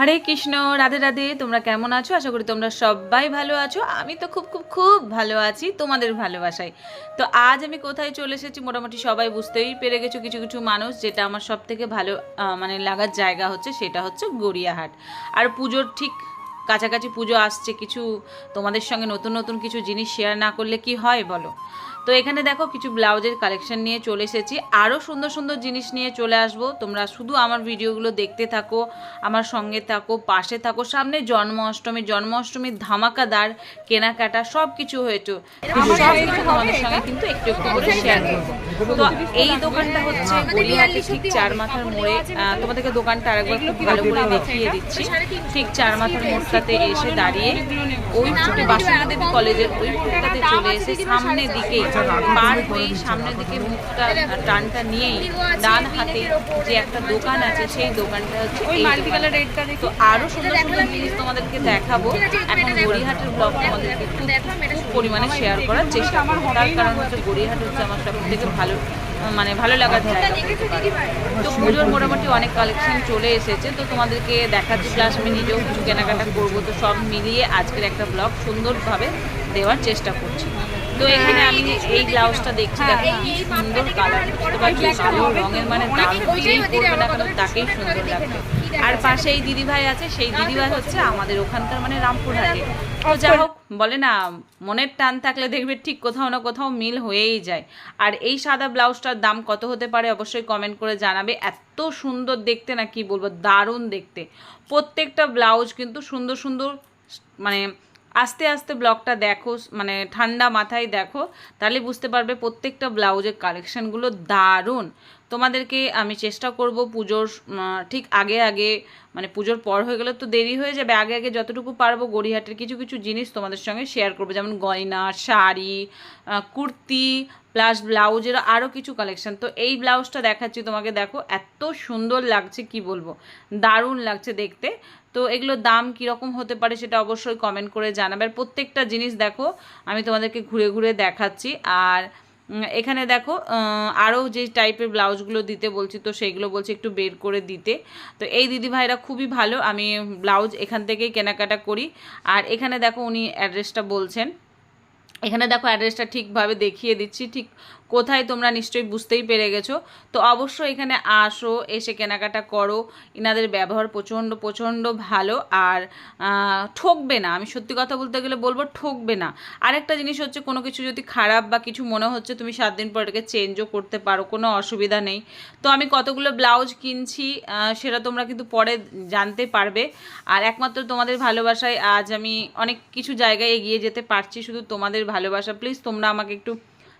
হরে কৃষ্ণ, রাধে রাধে। তোমরা কেমন আছো? আশা করি তোমরা সবাই ভালো আছো। আমি তো খুব খুব খুব ভালো আছি, তোমাদের ভালোবাসায়। তো আজ আমি কোথায় চলে এসেছি মোটামুটি সবাই বুঝতেই পেরে গেছো, কিছু কিছু মানুষ। যেটা আমার সব থেকে ভালো মানে লাগার জায়গা হচ্ছে, সেটা হচ্ছে গড়িয়াহাট। আর পুজোর ঠিক কাছাকাছি পুজো আসছে, কিছু তোমাদের সঙ্গে নতুন নতুন কিছু জিনিস শেয়ার না করলে কি হয় বলো? তো এখানে দেখো কিছু ব্লাউজের কালেকশন নিয়ে চলে এসেছি। আরও সুন্দর সুন্দর জিনিস নিয়ে চলে আসব। তোমরা শুধু আমার ভিডিওগুলো দেখতে থাকো আমার সঙ্গে থাকো পাশে থাকো সামনে জন্মাষ্টমী জন্মাষ্টমীর ধামাকাদার কেনাকাটা সব কিছু হয়েছে সব কিছু তোমাদের সঙ্গে কিন্তু একটু একটু করে শেয়ার করব। তো এই দোকানটা হচ্ছে গড়িয়াহাটে ঠিক চার মাথার মোড়ে তোমাদেরকে দোকানটা আরেকবার খুব ভালো করে দেখিয়ে দিচ্ছি ঠিক চার মাথার মোড়টাতে এসে দাঁড়িয়ে ওই ফুটে বাসন্তী দেবী কলেজের ওই ফুটটাতে চলে এসে সামনের দিকে পার হয়েই সামনের দিকে মুখটা টানটা নিয়েই ডান হাতে যে একটা দোকান আছে সেই দোকানটা হচ্ছে দোকান। তো আরও সুন্দর সুন্দর জিনিস তোমাদেরকে দেখাবো এখন গড়িয়াহাটের ব্লগ তোমাদেরকে খুব পরিমাণে শেয়ার করার চেষ্টা করব তার কারণ হচ্ছে গড়িয়াহাট হচ্ছে আমার সব থেকে ভালো মানে ভালো লাগার জায়গা। তো পুজোর মোটামুটি অনেক কালেকশন চলে এসেছে, তো তোমাদেরকে দেখাচ্ছি প্লাস আমি নিজেও কিছু কেনাকাটা করব, তো সব মিলিয়ে আজকের একটা ব্লগ সুন্দরভাবে দেওয়ার চেষ্টা করছি। তো এখানে আমি এই ব্লাউজটা দেখছি, দেখো কি সুন্দর কালার বুঝতে কালো রঙের মানে তাকেই সুন্দর লাগবে। আর পাশে এই দিদিভাই আছে, সেই দিদিভাই হচ্ছে আমাদের ওখানকার মানে রামপুরহাটে। তো যা হোক বলে না মনের টান থাকলে দেখবে ঠিক কোথাও না কোথাও মিল হয়েই যায়। আর এই সাদা ব্লাউজটার দাম কত হতে পারে অবশ্যই কমেন্ট করে জানাবে। এত সুন্দর দেখতে না কি বলব দারুণ দেখতে। প্রত্যেকটা ব্লাউজ কিন্তু সুন্দর সুন্দর মানে আস্তে আস্তে ব্লগটা দেখো মানে ঠান্ডা মাথায় দেখো তাহলে বুঝতে পারবে প্রত্যেকটা ব্লাউজের কালেকশানগুলো দারুণ। তোমাদেরকে আমি চেষ্টা করব পুজোর ঠিক আগে আগে মানে পুজোর পর হয়ে গেলে তো দেরি হয়ে যাবে। আগে আগে যতটুকু পারব গড়িহাটের কিছু কিছু জিনিস তোমাদের সঙ্গে শেয়ার করব। যেমন গয়না, শাড়ি কুর্তি প্লাস ব্লাউজের আরও কিছু কালেকশন তো এই ব্লাউজটা দেখাচ্ছি তোমাকে। দেখো, এত সুন্দর লাগছে, কি বলব? দারুণ লাগছে দেখতে। তো এগুলোর দাম কীরকম হতে পারে সেটা অবশ্যই কমেন্ট করে জানাবে। আর প্রত্যেকটা জিনিস দেখো, আমি তোমাদেরকে ঘুরে ঘুরে দেখাচ্ছি। আর এখানে দেখো আরও যে টাইপের ব্লাউজগুলো দিতে বলছি তো সেইগুলো বলছি একটু বের করে দিতে। তো এই দিদিভাইরা খুবই ভালো, আমি ব্লাউজ এখান থেকেই কেনাকাটা করি। আর এখানে দেখো উনি অ্যাড্রেসটা বলছেন। এখানে দেখো অ্যাড্রেসটা ঠিকভাবে দেখিয়ে দিচ্ছি, ঠিক কোথায় তোমরা নিশ্চয়ই বুঝতেই পেরে গেছো। তো অবশ্যই এখানে আসো, এসে কেনাকাটা করো। ইনাদের ব্যবহার প্রচণ্ড প্রচণ্ড ভালো। আর ঠকবে না। আমি সত্যি কথা বলতে গেলে বলব ঠকবে না। আরেকটা জিনিস হচ্ছে, কোনো কিছু যদি খারাপ বা কিছু মনে হচ্ছে, তুমি সাত দিন পর এটাকে চেঞ্জও করতে পারো। কোনো অসুবিধা নেই। তো আমি কতগুলো ব্লাউজ কিনছি সেটা তোমরা কিন্তু পরে জানতে পারবে। আর একমাত্র তোমাদের ভালোবাসায় আজ আমি অনেক কিছু জায়গায় এগিয়ে যেতে পারছি। শুধু তোমাদের ভালোবাসা। প্লিজ তোমরা আমাকে একটু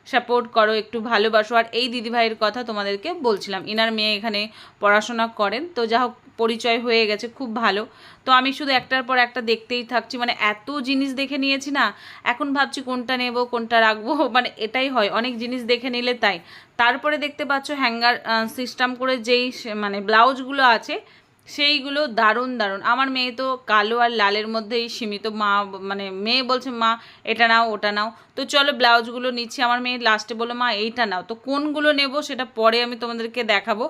সাপোর্ট করো, একটু ভালোবাসো। আর এই দিদিভাইয়ের কথা তোমাদেরকে বলছিলাম। ইনার মেয়ে এখানে পড়াশোনা করেন। তো যা হোক, পরিচয় হয়ে গেছে, খুব ভালো। তো আমি শুধু একটার পর একটা দেখতেই থাকছি। মানে এত জিনিস দেখে নিয়েছি না, এখন ভাবছি কোনটা নেব, কোনটা রাখব। মানে এটাই হয়, অনেক জিনিস দেখে নিলে তাই। তারপরে দেখতে পাচ্ছ, হ্যাঙ্গার সিস্টেম করে যেই মানে ব্লাউজগুলো আছে সেইগুলো দারুণ দারুণ। আমার মেয়ে তো কালো আর লালের মধ্যেই সীমিত। মা মানে মেয়ে বলছে, মা, এটা নাও, ওটা নাও। তো চলো ব্লাউজগুলো নিচ্ছি। আমার মেয়ে লাস্টে বলল, মা, এইটা নাও। তো কোনগুলো নেব সেটা পরে আমি তোমাদেরকে দেখাবো।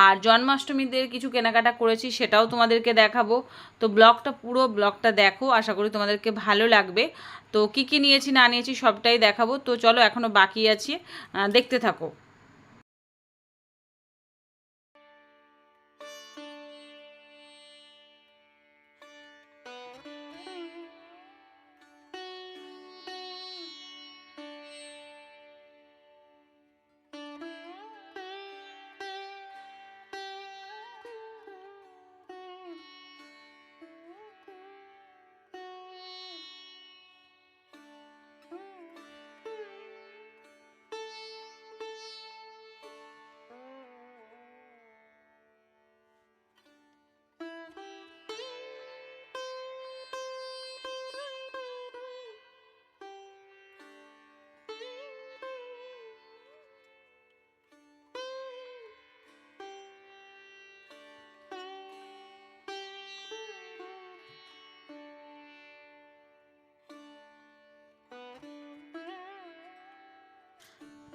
আর জন্মাষ্টমীদের কিছু কেনাকাটা করেছি সেটাও তোমাদেরকে দেখাবো। তো ব্লগটা, পুরো ব্লগটা দেখো। আশা করি তোমাদেরকে ভালো লাগবে। তো কি কি নিয়েছি, না নিয়েছি সবটাই দেখাবো। তো চলো এখনও বাকি আছে। দেখতে থাকো।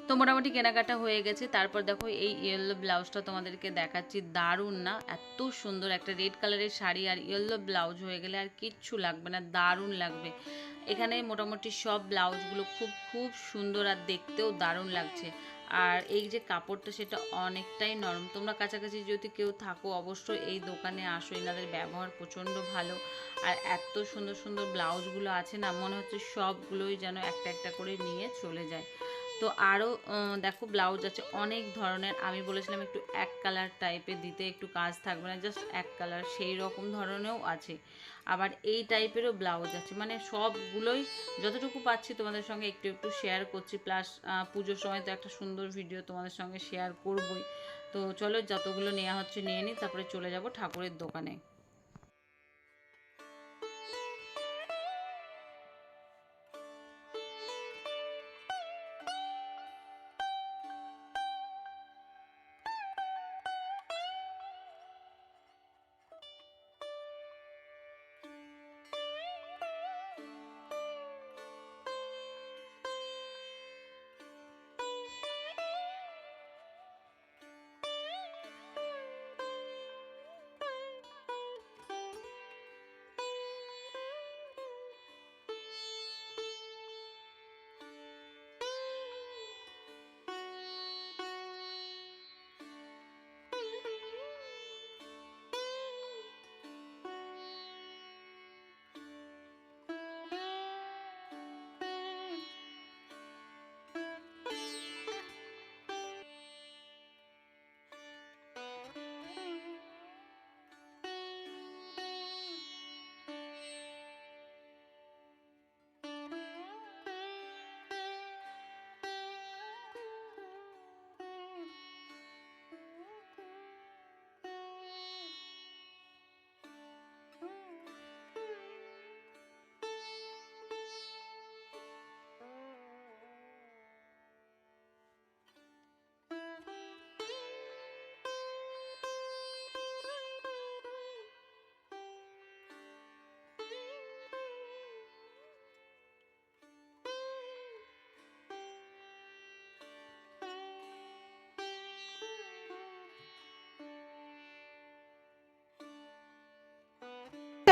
তো মোটামুটি কেনাকাটা হয়ে গেছে। তারপর দেখো এই ইয়েলো ব্লাউজটা তোমাদেরকে দেখাচ্ছি। দারুণ না? এত সুন্দর একটা রেড কালারের শাড়ি আর ইয়েলো ব্লাউজ হয়ে গেলে আর কিচ্ছু লাগবে না, দারুণ লাগবে। এখানে মোটামুটি সব ব্লাউজগুলো খুব খুব সুন্দর আর দেখতেও দারুণ লাগছে। আর এই যে কাপড়টা সেটা অনেকটাই নরম। তোমরা কাছাকাছি যদি কেউ থাকো, অবশ্যই এই দোকানে আসো। এনাদের ব্যবহার প্রচণ্ড ভালো। আর এত সুন্দর সুন্দর ব্লাউজগুলো আছে না, মনে হচ্ছে সবগুলোই যেন একটা একটা করে নিয়ে চলে যায়। তো আরও দেখো ব্লাউজ আছে, অনেক ধরনের। আমি বলেছিলাম একটু এক কালার টাইপের দিতে একটু কাজ থাকবে না জাস্ট এক কালার, সেই রকম ধরনেরও আছে। আবার এই টাইপেরও ব্লাউজ আছে মানে সবগুলোই যতটুকু পাচ্ছি তোমাদের সঙ্গে একটু একটু শেয়ার করছি। প্লাস পুজোর সময় তো একটা সুন্দর ভিডিও তোমাদের সঙ্গে শেয়ার করবই। তো চলো, যতগুলো নেওয়া হচ্ছে নিয়ে নিই, তারপরে চলে যাব ঠাকুরের দোকানে।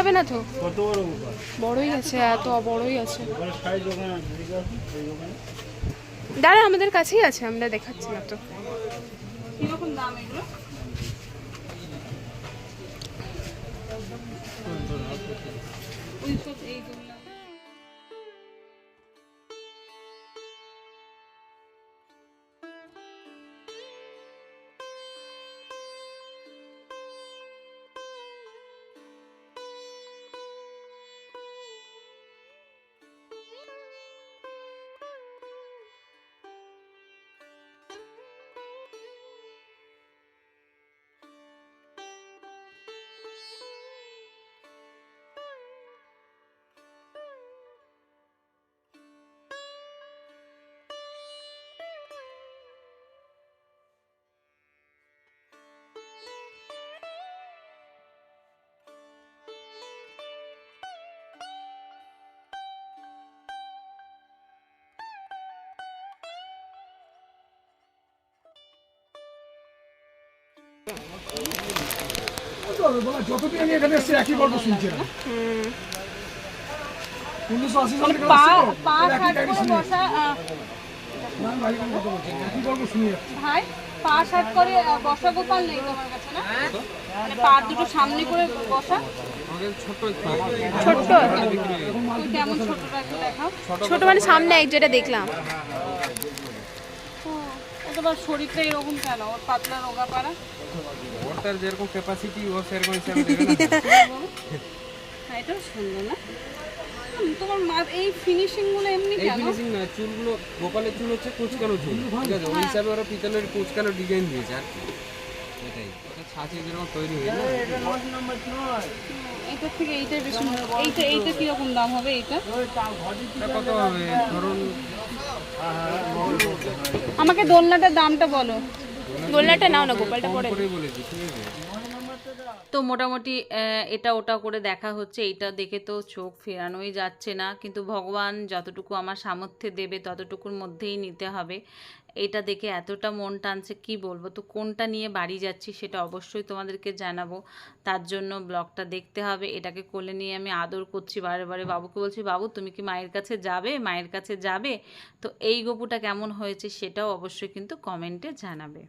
যাবে না তো? কত বড় বড়ই আছে এত বড়ই আছে। দাঁড়া আমাদের কাছেই আছে আমরা দেখাচ্ছি না তো। কীরকম দাম এগুলো? ওই সব এইগুলো যতদিন আমি এখানে এসেছি একই গল্প শুনছি উনিশশো আশি সালে পা একই ষাট কাহিনী করে শুনি। বসা আহ, না, আমি ভাই কোনো কথা বলছি না। একই গল্প শুনি ভাই পা ষাট করে বসা গোপাল নেই তোমার কাছে না? মানে পা দুটো সামনে করে বসা। কেমন ছোটটা একটু দেখাও। ছোট মানে সামনে এক যেটা দেখলাম। এবার শরীরটা এরকম কেন? ওর পাতলা রোগা পাড়া? ওটার যেরকম ক্যাপাসিটি ও সেরকম হিসাবে হ্যাঁ এটাও সুন্দর না? তোমার মা এই ফিনিশিংগুলো এমনি কেন? ফিনিশিং না চুলগুলো গোপালের চুল হচ্ছে কুচকানো চুল ঠিক আছে? ওই হিসাবে ওরা পিতলের কুচকানো ডিজাইন দিয়েছে আর কি। এটাই। ওটা ছাঁচে যেরকম তৈরি হয়ে না এইটার থেকে এইটাই বেশি এইটা এইটা কীরকম দাম হবে এইটা? এটা কত হবে? ধরুন আমাকে দোলনাটার দামটা বলো। দোলনাটা নাও না গোপালটা পরে। বলেছি ঠিক আছে? তো মোটামুটি এটা ওটা করে দেখা হচ্ছে। এইটা দেখে তো চোখ ফেরানোই যাচ্ছে না। কিন্তু ভগবান যতটুকু আমার সামর্থ্যে দেবে ততটুকুর মধ্যেই নিতে হবে। এটা দেখে এতটা মন টানছে, কি বলব? তো কোনটা নিয়ে বাড়ি যাচ্ছি সেটা অবশ্যই তোমাদেরকে জানাব। তার জন্য ব্লগটা দেখতে হবে। এটাকে কোলে নিয়ে আমি আদর করছি বারে বারে বাবুকে বলছি, বাবু, তুমি কি মায়ের কাছে যাবে? মায়ের কাছে যাবে? তো এই গপুটা কেমন হয়েছে সেটাও অবশ্যই কিন্তু কমেন্টে জানাবে।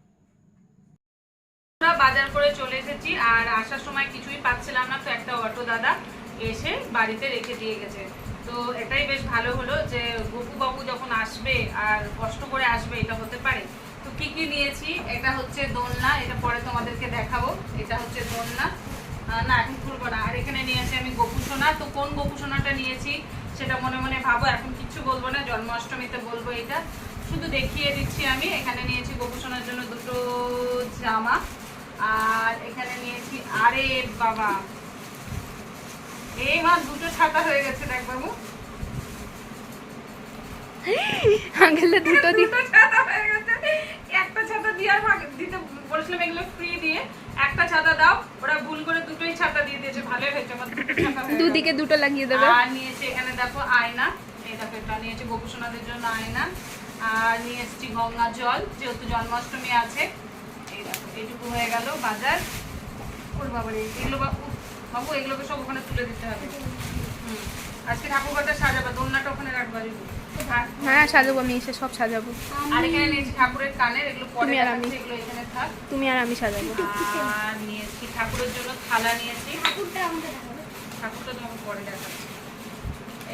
বাজার করে চলে এসেছি আর আসার সময় কিছুই পাচ্ছিলাম না, তো একটা অটো দাদা এসে বাড়িতে রেখে দিয়ে গেছে। তো এটাই বেশ ভালো হলো যে গপু বাবু যখন আসবে আর কষ্ট করে আসবে, এটা হতে পারে। তো কি কি নিয়েছি? এটা হচ্ছে দোলনা, এটা পরে তোমাদেরকে দেখাবো। এটা হচ্ছে দোলনা। না, এখন খুলবো না। আর এখানে নিয়েছি আমি গোপু সোনা। তো কোন গোপু সোনাটা নিয়েছি সেটা মনে মনে ভাবো। এখন কিচ্ছু বলব না, জন্মাষ্টমীতে বলব এটা। শুধু দেখিয়ে দিচ্ছি আমি। এখানে নিয়েছি গোপু সোনার জন্য দুটো জামা। আর এখানে নিয়েছি, আরে বাবা! এই মা দুটো ছাতা হয়ে গেছে দেখ বাবু। আঙ্কেলে দুটো দুটো ছাতা হয়ে গেছে। একটা ছাতা দিয়ে আর দিতে বলেছিলাম এগুলো ফ্রি দিয়ে। একটা ছাতা দাও ওরা ভুল করে দুটোই ছাতা দিয়ে দিয়েছে ভালোই হয়েছে আমার। দুদিকে দুটো লাগিয়ে দেবে। আর নিয়েছি এখানে দেখো আয়না এই দেখো এটা নিয়েছি গোপুসোনাদের জন্য আয়না। আর নিয়ে এসেছি গঙ্গা জল যেহেতু জন্মাষ্টমী আছে। এই দেখো এইটুকু হয়ে গেল বাজার। ওর বাবারে এগুলো বাবু এগুলোকে সব ওখানে তুলে দিতে হবে। হুম। আজকে ঠাকুরঘরটা সাজাবে দোলনাটা ওখানে রাখবা হ্যাঁ সাজাবো আমি এসে সব সাজাবো। আর এখানে নিয়েছি ঠাকুরের কানের এগুলো পরে তুমি আর আমি। এগুলো এখানে থাক। তুমি আর আমি সাজাবো। আর নিয়েছি ঠাকুরের জন্য থালা নিয়েছি। ঠাকুরটা তোমাকে পরে দেখাচ্ছি।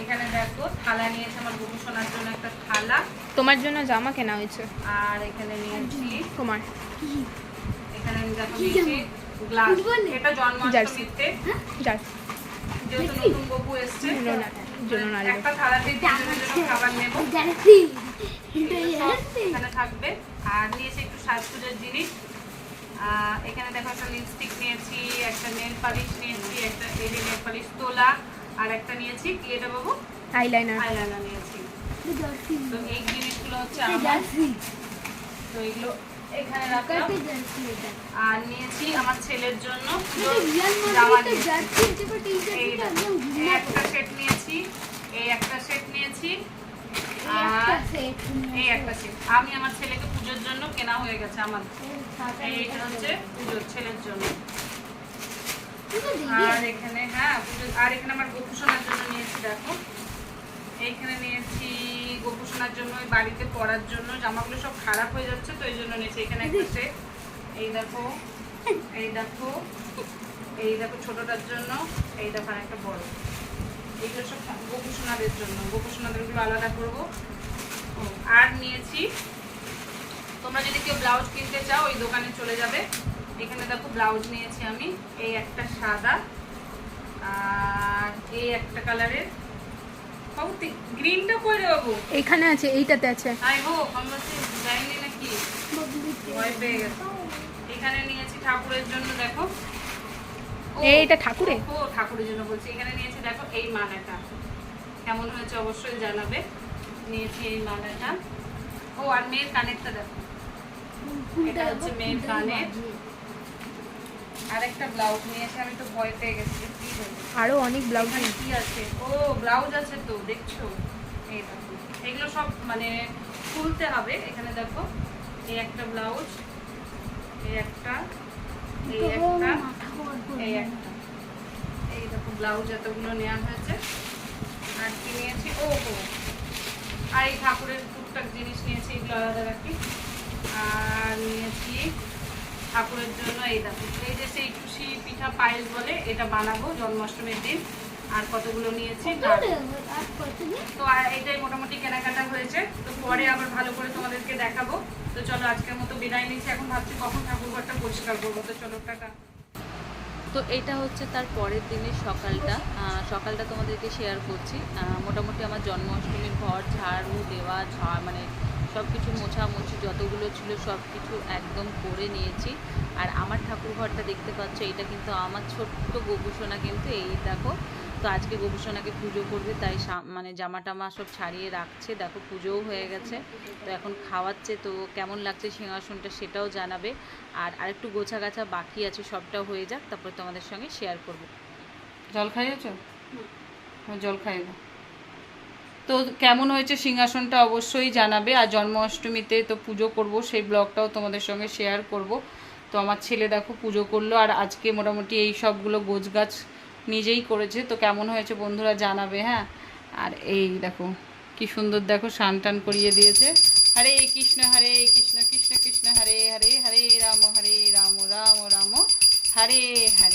এখানে দেখো থালা নিয়েছে আমার সোনার জন্য একটা থালা। তোমার জন্য জামা কেনা হয়েছে। আর এখানে নিয়েছি তোমার। এখানে দেখো নিয়েছি গ্লাস এটা জন্মাষ্টমীতে। যেহেতু নতুন ববু এসছে রোনা জন্য না নেব। একটা থালাতে খাবার নেব। এখানে থাকবে। আর নিয়েছি একটু সাজপুজোর জিনিস। এখানে দেখো একটা লিপস্টিক নিয়েছি একটা নেল পালিশ নিয়েছি একটা এই নেল পালিশ তোলা আর একটা নিয়েছি কি এটা বাবু? আইলাইনার আইলাইনার নিয়েছি। তো এই জিনিসগুলো হচ্ছে আমার। তো এগুলো এখানে রাখলাম। আর নিয়েছি আমার ছেলের জন্য জামা এই একটা সেট নিয়েছি এই একটা সেট নিয়েছি। আর এই একটা সেট আমি আমার ছেলেকে পুজোর জন্য কেনা হয়ে গেছে আমার। এইটা হচ্ছে পুজোর ছেলের জন্য। আর এখানে হ্যাঁ আর এখানে আমার গোপুসোনার জন্য নিয়েছি দেখো। এইখানে নিয়েছি গোপুসোনার জন্য ওই বাড়িতে পরার জন্য জামাগুলো সব খারাপ হয়ে যাচ্ছে তো এই জন্য নিয়েছি। এখানে একটা সেট এই দেখো এই দেখো এই দেখো ছোটটার জন্য এই দেখো একটা বড়। এইগুলো সব গোপুসোনাদের জন্য গোপুসোনাদেরগুলো আলাদা করব। আর নিয়েছি তোমরা যদি কেউ ব্লাউজ কিনতে চাও ওই দোকানে চলে যাবে। এখানে দেখো ব্লাউজ নিয়েছি আমি এই একটা সাদা আর এই একটা কালারের গ্রিনটা কই রে বাবু? এইখানে আছে এইটাতে আছে। আই হোপ আমরা তো যাইনি নাকি? ভয় পেয়ে গেছে। এখানে নিয়েছি ঠাকুরের জন্য দেখো। এইটা ঠাকুরে? ও ঠাকুরের জন্য বলছি। এখানে নিয়েছি দেখো এই মালাটা। কেমন হয়েছে অবশ্যই জানাবে। নিয়েছি এই মালাটা। ও আর মেয়ের কানেরটা দেখো। এটা হচ্ছে মেয়ের কানের। আর একটা ব্লাউজ নিয়েছি আমি তো ভয় পেয়ে গেছি যে কি আরও অনেক ব্লাউজ কি আছে? ও ব্লাউজ আছে তো দেখছ? এই এগুলো সব মানে খুলতে হবে। এখানে দেখো এই একটা ব্লাউজ এই একটা এই একটা এই একটা। এই দেখো ব্লাউজ এতগুলো নেওয়া হয়েছে। আর কি নিয়েছি? ও হো আর এই ঠাকুরের টুকটাক জিনিস নিয়েছি এগুলো আলাদা রাখি। আর নিয়েছি ঠাকুরের জন্য এই দেখো এই যে সেই টুসি পিঠা পায়েস বলে এটা বানাবো জন্মাষ্টমীর দিন। আর কতগুলো নিয়েছি? তো আর এটাই মোটামুটি কেনাকাটা হয়েছে। তো পরে আবার ভালো করে তোমাদেরকে দেখাবো। তো চলো আজকের মতো বিদায় নিচ্ছি। এখন ভাবছি কখন ঠাকুরঘরটা পরিষ্কার করব। তো চলো টাকা তো এটা হচ্ছে তার পরের দিনের সকালটা। আহ, সকালটা তোমাদেরকে শেয়ার করছি। আহ, মোটামুটি আমার জন্মাষ্টমীর ঘর ঝাড়ু দেওয়া ঝা মানে সব কিছু মোছামুছি যতগুলো ছিল সব কিছু একদম করে নিয়েছি। আর আমার ঠাকুর ঘরটা দেখতে পাচ্ছ এটা কিন্তু আমার ছোট্ট গোপুসোনা কিন্তু এই দেখো। তো আজকে গোপুসোনাকে পুজো করবে তাই মানে জামা টামা সব ছাড়িয়ে রাখছে। দেখো পুজোও হয়ে গেছে তো এখন খাওয়াচ্ছে তো কেমন লাগছে সিংহাসনটা সেটাও জানাবে। আর আরেকটু গোছা গাছা বাকি আছে সবটা হয়ে যাক তারপর তোমাদের সঙ্গে শেয়ার করব। জল খাইয়েছ? জল খাইয়ে দাও। তো কেমন হয়েছে সিংহাসনটা অবশ্যই জানাবে, আর জন্মাষ্টমীতে তো পুজো করব, সেই ব্লগটাও তোমাদের সঙ্গে শেয়ার করব। তো আমার ছেলে দেখো পুজো করল, আর আজকে মোটামুটি এই সবগুলো গোছ গাছ নিজেই করেছে। তো কেমন হয়েছে বন্ধুরা জানাবে হ্যাঁ? আর এই দেখো, কি সুন্দর দেখো, স্নান টান করিয়ে দিয়েছে। হরে কৃষ্ণ হরে কৃষ্ণ কৃষ্ণ কৃষ্ণ, হরে হরে হরে রাম হরে রাম রাম রাম, হরে হরে।